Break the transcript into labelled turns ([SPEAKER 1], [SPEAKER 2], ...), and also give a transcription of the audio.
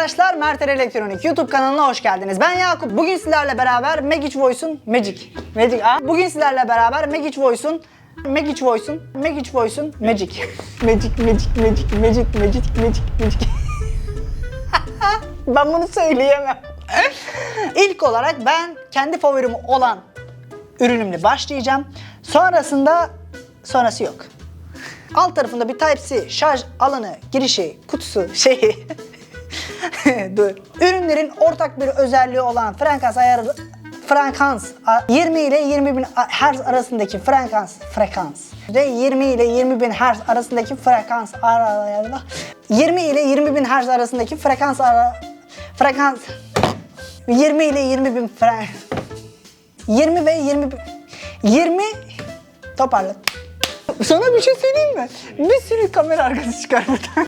[SPEAKER 1] arkadaşlar Mertel Elektronik YouTube kanalına hoş geldiniz. Ben Yakup. Bugün sizlerle beraber Magic Voice'un Magic. Magic. Aa, bugün sizlerle beraber Magic Voice'un Magic Voice'un Magic Voice'un Magic. Magic, Magic, Magic, Magic, Magic, Magic, Magic. ben bunu söyleyemem. İlk olarak ben kendi favorim olan ürünümle başlayacağım. Sonrasında sonrası yok. Alt tarafında bir Type-C şarj alanı, girişi, kutusu, şeyi. Ürünlerin ortak bir özelliği olan frekans ayarı frekans a- 20 ile 20 bin Hz arasındaki frekans frekans ve 20 ile 20 bin Hz arasındaki frekans aralarında 20 ile 20 bin Hz arasındaki frekans ara frekans 20 ile 20 bin fre 20 ve 20 bin 20 toparla. Sana bir şey söyleyeyim mi? Bir sürü kamera arkası çıkar buradan.